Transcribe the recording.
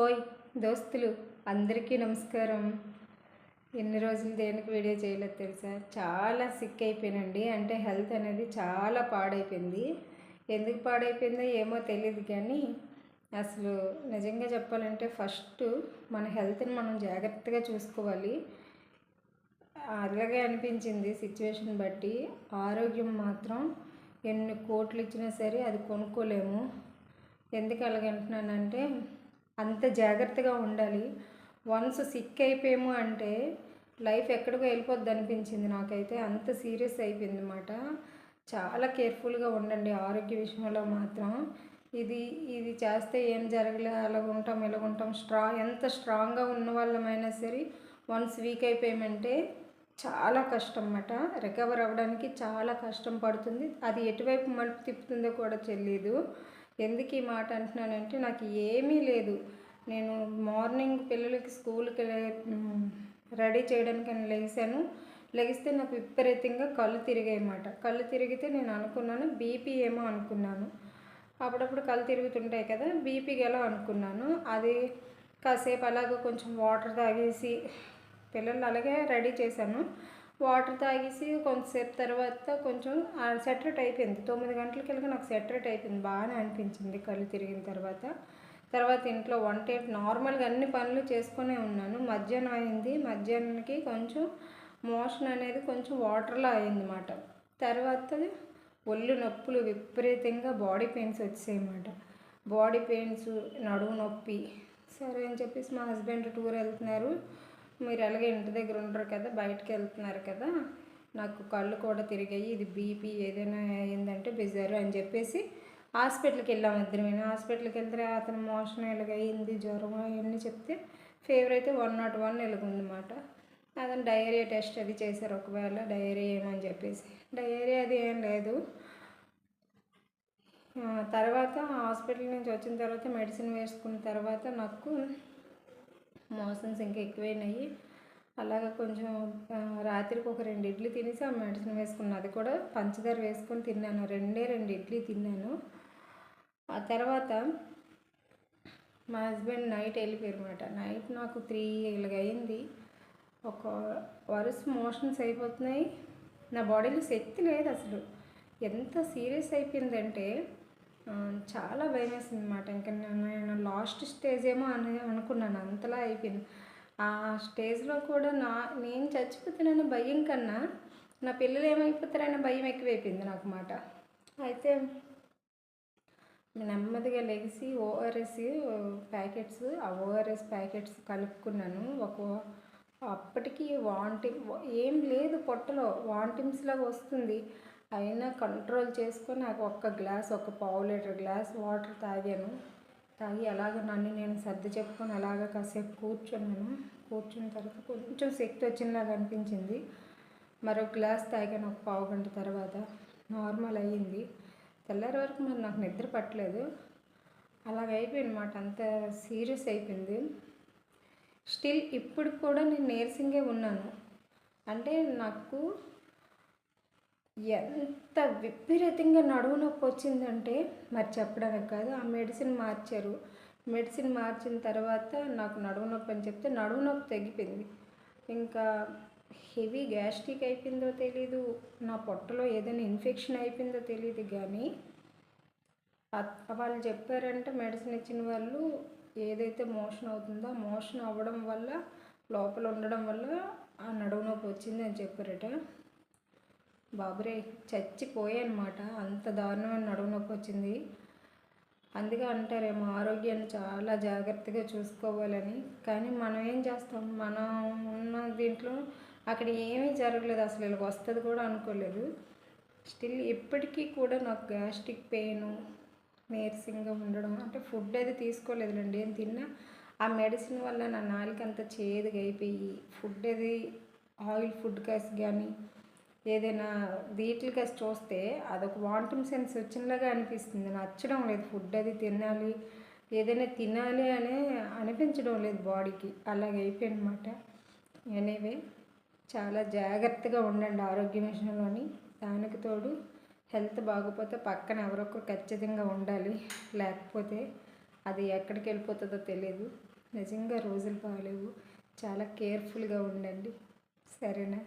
ఓయ్ దోస్తులు అందరికీ నమస్కారం. ఎన్ని రోజులు దేనికి వీడియో చేయలేదు తెలుసా? చాలా సిక్ అయిపోయినండి. అంటే హెల్త్ అనేది చాలా పాడైపోయింది. ఎందుకు పాడైపోయిందో ఏమో తెలియదు కానీ అసలు నిజంగా చెప్పాలంటే ఫస్ట్ మన హెల్త్ని మనం జాగ్రత్తగా చూసుకోవాలి. అలాగే అనిపించింది సిచ్యువేషన్ బట్టి. ఆరోగ్యం మాత్రం ఎన్ని కోట్లు ఇచ్చినా సరే అది కొనుక్కోలేము. ఎందుకు అలాగంటున్నానంటే అంత జాగ్రత్తగా ఉండాలి. వన్స్ సిక్ అయిపోయాము అంటే లైఫ్ ఎక్కడికో వెళ్ళిపోద్ది అనిపించింది నాకైతే. అంత సీరియస్ అయిపోయింది అనమాట చాలా కేర్ఫుల్గా ఉండండి ఆరోగ్య విషయంలో మాత్రం. ఇది ఇది చేస్తే ఏం జరగలే అలాగ ఉంటాం ఇలాగ ఉంటాం స్ట్రా ఎంత స్ట్రాంగ్గా ఉన్న వాళ్ళమైనా సరే వన్స్ వీక్ అయిపోయామంటే చాలా కష్టం అన్నమాట. రికవర్ అవ్వడానికి చాలా కష్టం పడుతుంది. అది ఎటువైపు మలుపు తిప్పుతుందో కూడా తెలియదు. ఎందుకు ఈ మాట అంటున్నానంటే నాకు ఏమీ లేదు. నేను మార్నింగ్ పిల్లలకి స్కూల్కి రెడీ చేయడానికి నేను లేచాను లెగిస్తే నాకు విపరీతంగా కళ్ళు తిరిగాయి అన్నమాట. కళ్ళు తిరిగితే నేను అనుకున్నాను బీపీ ఏమో అనుకున్నాను. అప్పుడప్పుడు కళ్ళు తిరుగుతుంటాయి కదా బీపీ గల అనుకున్నాను. అది కాసేపు అలాగ కొంచెం వాటర్ తాగేసి పిల్లలు అలాగే రెడీ చేశాను. వాటర్ తాగేసి కొంతసేపు తర్వాత కొంచెం సెటరేట్ అయిపోయింది. తొమ్మిది గంటలకి వెళ్ళి నాకు సెటరేట్ అయిపోయింది. బాగానే అనిపించింది కళ్ళు తిరిగిన తర్వాత. తర్వాత ఇంట్లో వంట నార్మల్గా అన్ని పనులు చేసుకునే ఉన్నాను. మధ్యాహ్నం అయింది. మధ్యాహ్నానికి కొంచెం మోషన్ అనేది కొంచెం వాటర్లో అయిందన్నమాట. తర్వాత ఒళ్ళు నొప్పులు విపరీతంగా బాడీ పెయిన్స్ వచ్చాయన్నమాట. బాడీ పెయిన్స్ నడుము నొప్పి. సరే అని చెప్పేసి మా హస్బెండ్ టూర్ వెళ్తున్నారు. మీరు అలాగే ఇంటి దగ్గర ఉండరు కదా బయటకు వెళ్తున్నారు కదా నాకు కళ్ళు కూడా తిరిగాయి ఇది బీపీ ఏదైనా అయిందంటే బిజారు అని చెప్పేసి హాస్పిటల్కి వెళ్ళాము ఇద్దరమైన హాస్పిటల్కి వెళ్తే అతను మోషన్ ఇలాగ జ్వరం అవన్నీ చెప్తే ఫీవర్ అయితే వన్ నాట్ వన్ ఎలాగుందన్నమాట. అతను డయేరియా టెస్ట్ అది చేశారు ఒకవేళ డయేరియా ఏమని చెప్పేసి. డయేరియా అది ఏం లేదు. తర్వాత హాస్పిటల్ నుంచి వచ్చిన తర్వాత మెడిసిన్ వేసుకున్న తర్వాత నాకు మోషన్స్ ఇంకా ఎక్కువైనాయి. అలాగ కొంచెం రాత్రికి ఒక రెండు ఇడ్లీ తినేసి ఆ మెడిసిన్ వేసుకున్నాను అది కూడా పంచదార వేసుకొని తిన్నాను. రెండే రెండు ఇడ్లీ తిన్నాను. ఆ తర్వాత మా హస్బెండ్ నైట్ వెళ్ళిపోయారనమాట నైట్ నాకు త్రీ ఇలాగైంది అయింది. ఒక వరుస మోషన్స్ అయిపోతున్నాయి. నా బాడీలో శక్తి లేదు అసలు. ఎంత సీరియస్ అయిపోయిందంటే చాలా భయం వేసింది అనమాట ఇంకా లాస్ట్ స్టేజ్ ఏమో అని అనుకున్నాను అంతలా అయిపోయింది. ఆ స్టేజ్లో కూడా నా నేను చచ్చిపోతున్నాను భయం కన్నా నా పిల్లలు ఏమైపోతారనే భయం ఎక్కువైపోయింది నాకు మాట. అయితే నెమ్మదిగా లెగిసి ఓఆర్ఎస్ ప్యాకెట్స్ ఆ ఓఆర్ఎస్ ప్యాకెట్స్ కలుపుకున్నాను. ఒక అప్పటికి వాంటింగ్ ఏం లేదు పొట్టలో వాంటింగ్స్ లాగా వస్తుంది. అయినా కంట్రోల్ చేసుకొని నాకు ఒక్క గ్లాస్ ఒక పావు లీటర్ గ్లాస్ వాటర్ తాగాను. తాగి అలాగ నన్ను నేను సర్ది చెప్పుకొని అలాగ కాసేపు కూర్చున్నాను. కూర్చున్న తర్వాత కొంచెం శక్తి వచ్చినలాగా అనిపించింది. మరో గ్లాస్ తాగాను ఒక పావు గంట తర్వాత. నార్మల్ అయ్యింది. తెల్లారి వరకు మరి నాకు నిద్ర పట్టలేదు. అలాగ అయిపోయింది మాట అంత సీరియస్ అయిపోయింది. స్టిల్ ఇప్పుడు కూడా నేను నీరసంగా ఉన్నాను. అంటే నాకు ఎంత విపరీతంగా నడువు నొప్పి వచ్చిందంటే మరి చెప్పడానికి కాదు. ఆ మెడిసిన్ మార్చారు. మెడిసిన్ మార్చిన తర్వాత నాకు నడువు నొప్పి అని చెప్తే నడువు నొప్పి తగ్గిపోయింది. ఇంకా హెవీ గ్యాస్ట్రిక్ అయిపోయిందో తెలీదు. నా పొట్టలో ఏదైనా ఇన్ఫెక్షన్ అయిపోయిందో తెలియదు కానీ వాళ్ళు చెప్పారంటే మెడిసిన్ ఇచ్చిన వాళ్ళు ఏదైతే మోషన్ అవుతుందో ఆ మోషన్ అవ్వడం వల్ల లోపల ఉండడం వల్ల ఆ నడువు నొప్పి వచ్చింది అని చెప్పారట. బాబురే చచ్చిపోయానమాట. అంత దారుణమైన నడుము నొప్పి వచ్చింది. అందుకే అంటారేమో ఆరోగ్యాన్ని చాలా జాగ్రత్తగా చూసుకోవాలని. కానీ మనం ఏం చేస్తాం? మనం ఉన్న దీంట్లో అక్కడ ఏమీ జరగలేదు. అసలు ఇలా వస్తుంది కూడా అనుకోలేదు. స్టిల్ ఇప్పటికీ కూడా నాకు గ్యాస్ట్రిక్ పెయిన్ నీరసంగా ఉండడం అంటే ఫుడ్ అది తీసుకోలేదులేండి. ఏం తిన్నా ఆ మెడిసిన్ వల్ల నా నాలుక అంత చేదుగా అయిపోయి ఫుడ్ అది ఆయిల్ ఫుడ్ కాస్ కానీ ఏదైనా వీటికి చూస్తే అదొక వాంటమ్ సెన్స్ వచ్చినలాగా అనిపిస్తుంది. నచ్చడం లేదు. ఫుడ్ అది తినాలి. ఏదైనా తినాలి అనే అనిపించడం లేదు బాడీకి. అలాగే అయిపోయింది అనమాట ఎనీవే చాలా జాగ్రత్తగా ఉండండి ఆరోగ్య విషయంలోని. దానికి తోడు హెల్త్ బాగోపోతే పక్కన ఎవరొకరు ఖచ్చితంగా ఉండాలి. లేకపోతే అది ఎక్కడికి వెళ్ళిపోతుందో తెలియదు నిజంగా రోజులు బాగాలేవు చాలా కేర్ఫుల్గా ఉండండి. సరేనా?